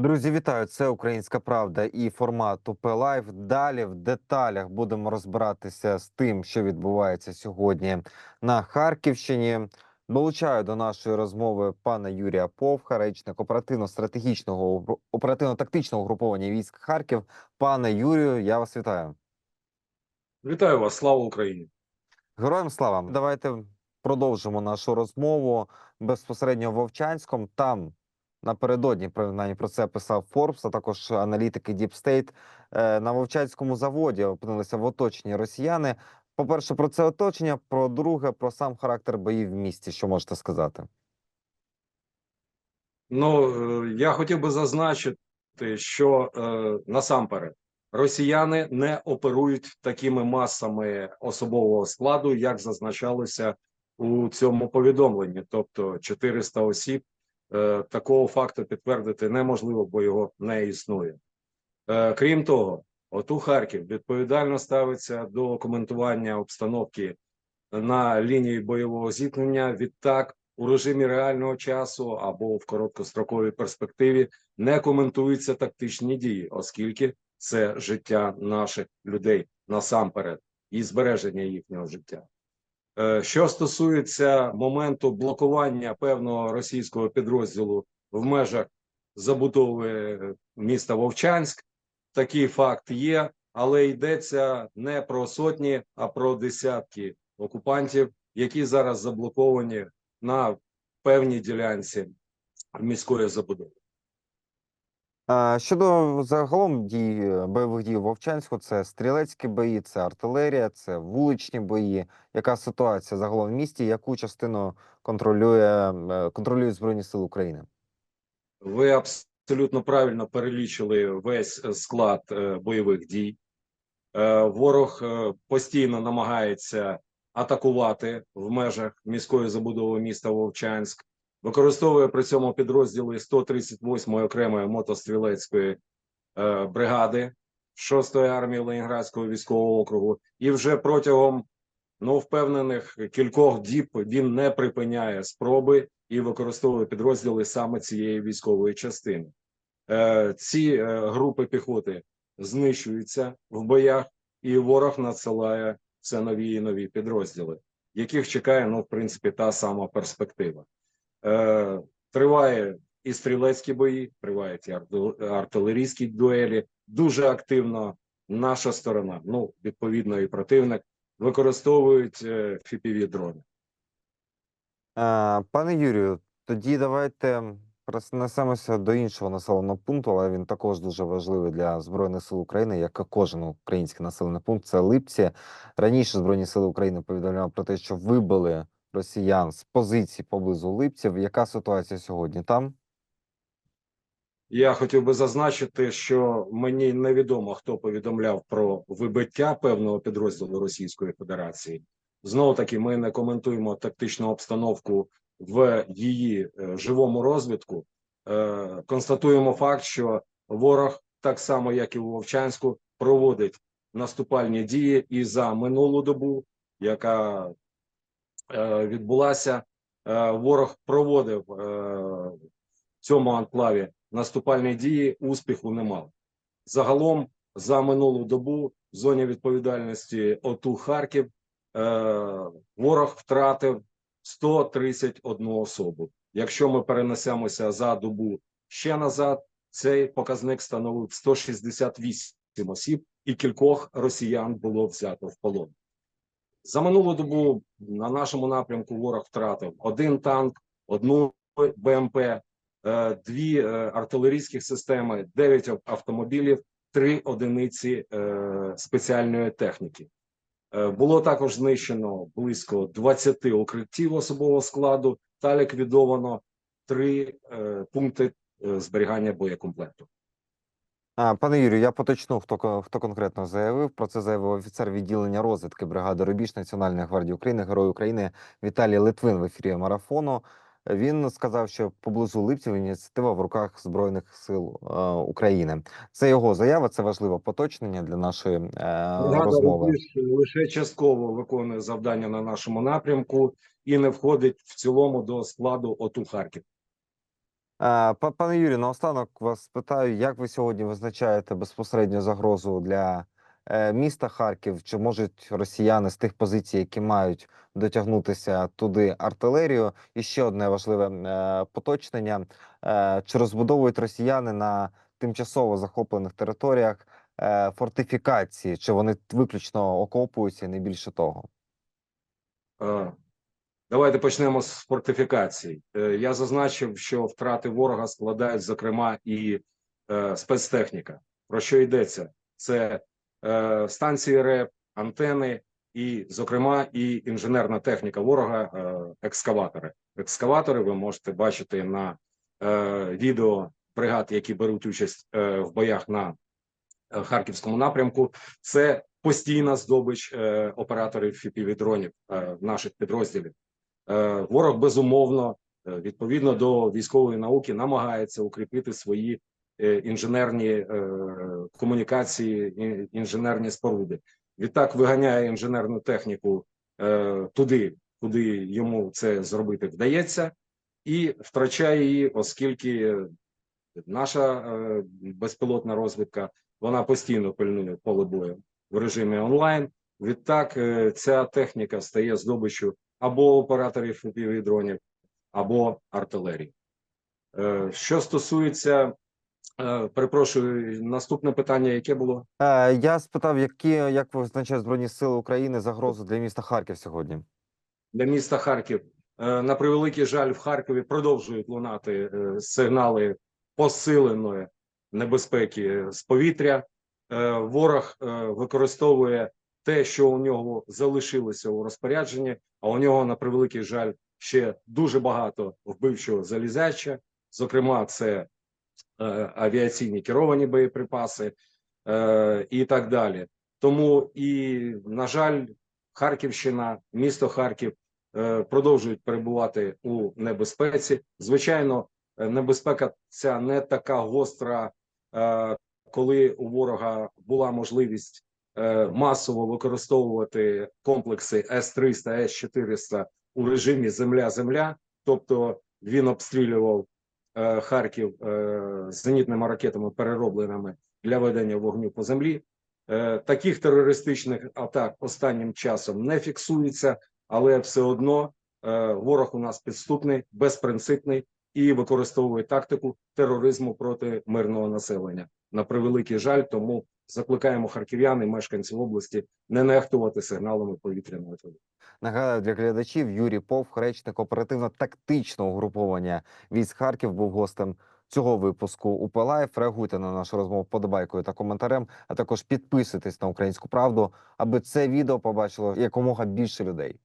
Друзі, вітаю! Це Українська Правда і формат УП Лайв. Далі в деталях будемо розбиратися з тим, що відбувається сьогодні на Харківщині. Долучаю до нашої розмови пана Юрія Повха, речник оперативно-стратегічного оперативно-тактичного угруповання військ Харків. Пане Юрію, я вас вітаю. Вітаю вас, слава Україні! Героям слава! Давайте продовжимо нашу розмову безпосередньо в Вовчанському. Там напередодні принаймні про це писав Форбс, а також аналітики Deep State. Е, На Вовчанському заводі опинилися в оточенні росіяни. По-перше, про це оточення. Про друге, про сам характер боїв в місті. Що можете сказати? Ну е, я хотів би зазначити, що е, насамперед росіяни не оперують такими масами особового складу, як зазначалося у цьому повідомленні. Тобто 400 осіб. Е, такого факту підтвердити неможливо, бо його не існує. Е, крім того, ОТУ Харків відповідально ставиться до коментування обстановки на лінії бойового зіткнення. Відтак, у режимі реального часу або в короткостроковій перспективі не коментуються тактичні дії, оскільки це життя наших людей насамперед і збереження їхнього життя. Е, Що стосується моменту блокування певного російського підрозділу в межах забудови міста Вовчанськ, такий факт є, але йдеться не про сотні, а про десятки окупантів, які зараз заблоковані на певній ділянці міської забудови. Щодо загалом дій е, бойових дій Вовчанську, це стрілецькі бої, це артилерія, це вуличні бої. Яка ситуація загалом в місті? Яку частину контролює е, контролюють збройні сили України? Ви абсолютно правильно перелічили весь е, склад бойових дій. Ворог постійно намагається атакувати в межах міської забудови міста Вовчанськ, використовує при цьому підрозділи 138-ї окремої мотострілецької е, бригади 6-ї армії Ленінградського військового округу, і вже протягом ну впевнених кількох діб він не припиняє спроби і використовує підрозділи саме цієї військової частини. Е, ці е, групи піхоти знищуються в боях, і ворог надсилає все нові і нові підрозділи, яких чекає, ну, в принципі, та сама перспектива. Е, Триває і стрілецькі бої, тривають і артилерійські дуелі. Дуже активно наша сторона, ну, відповідно, і противник, використовують е, fpv дрони. Пане Юрію, тоді давайте перенесемося до іншого населеного пункту, але він також дуже важливий для Збройних сил України, як і кожен український населений пункт. Це Липці. Раніше Збройні сили України повідомляли про те, що вибили росіян з позицій поблизу Липців. Яка ситуація сьогодні там? Я хотів би зазначити, що мені невідомо, хто повідомляв про вибиття певного підрозділу Російської Федерації. Знову таки, ми не коментуємо тактичну обстановку в її е, живому розвитку. Е, констатуємо факт, що ворог, так само як і у Вовчанську, проводить наступальні дії і за минулу добу, яка відбулася, е, ворог проводив е, в цьому анклаві наступальні дії успіху не мав. Загалом за минулу добу в зоні відповідальності ОТУ Харків е, ворог втратив 131 особу. Якщо ми перенесемося за добу ще назад, цей показник становив 168 осіб, і кількох росіян було взято в полон. За минулу добу на нашому напрямку ворог втратив один танк, одну БМП, е, дві е, артилерійських системи, дев'ять автомобілів, три одиниці е, спеціальної техніки. Було також знищено близько 20 укриттів особового складу та ліквідовано три пункти зберігання боєкомплекту. А, пане Юрію, я поточну, хто хто конкретно заявив. Про це заявив офіцер відділення розвідки бригади Рубіж Національної гвардії України, Герой України Віталій Литвин в ефірі марафону. Він сказав, що поблизу Липців ініціатива в руках збройних сил е, України. Це його заява. Це важливе поточнення для нашої е, розмови. «Рубіж» лише частково виконує завдання на нашому напрямку і не входить в цілому до складу ОТУ Харків. Па- Пане Юрію, наостанок вас питаю, як ви сьогодні визначаєте безпосередню загрозу для е, міста Харків? Чи можуть росіяни з тих позицій, які мають дотягнутися туди артилерію? І ще одне важливе е, поточнення: Е, чи розбудовують росіяни на тимчасово захоплених територіях фортифікації? Чи вони виключно окопуються не більше того? Давайте почнемо з фортифікацій. Е, Я зазначив, що втрати ворога складають, зокрема, і е, спецтехніка. Про що йдеться? Це е, станції РЕП, антени, і, зокрема, і інженерна техніка ворога, екскаватори. Екскаватори ви можете бачити на відео бригад, які беруть участь в боях на харківському напрямку. Це постійна здобич операторів е, наших підрозділів. Е, ворог безумовно, е, відповідно до військової науки, намагається укріпити свої е, інженерні комунікації, інженерні споруди. Відтак виганяє інженерну техніку туди, куди йому це зробити вдається, і втрачає її, оскільки наша безпілотна розвідка вона постійно пильнує поле бою в режимі онлайн. Відтак ця техніка стає здобиччю або операторів fpv дронів, або артилерії. Е, Що стосується, е, перепрошую, наступне питання, яке було? Е, Я спитав, які як визначають Збройні Сили України загрозу для міста Харків сьогодні? для міста Харків. На превеликий жаль, в Харкові продовжують лунати сигнали посиленої небезпеки з повітря. Ворог використовує те, що у нього залишилося у розпорядженні, а у нього, на превеликий жаль, ще дуже багато вбивчого залізяча. Зокрема, це е, авіаційні керовані боєприпаси е, і так далі. Тому і, на жаль, Харківщина, місто Харків е, продовжують перебувати у небезпеці. Звичайно, е, небезпека ця не така гостра, е, коли у ворога була можливість масово використовувати комплекси С-300, С-400 у режимі земля-земля. Тобто він обстрілював е, Харків е, зенітними ракетами, переробленими для ведення вогню по землі. Е, Таких терористичних атак останнім часом не фіксується, але все одно е, ворог у нас підступний, безпринципний і використовує тактику тероризму проти мирного населення. На превеликий жаль, тому закликаємо харків'ян і мешканців області не нехтувати сигналами повітряної тривоги. Нагадаю для глядачів, Юрій Повх, речник оперативно-тактичного угруповання військ Харків, був гостем цього випуску УП Лайф. Реагуйте на нашу розмову подобайкою та коментарем, а також підписуйтесь на українську правду, аби це відео побачило якомога більше людей.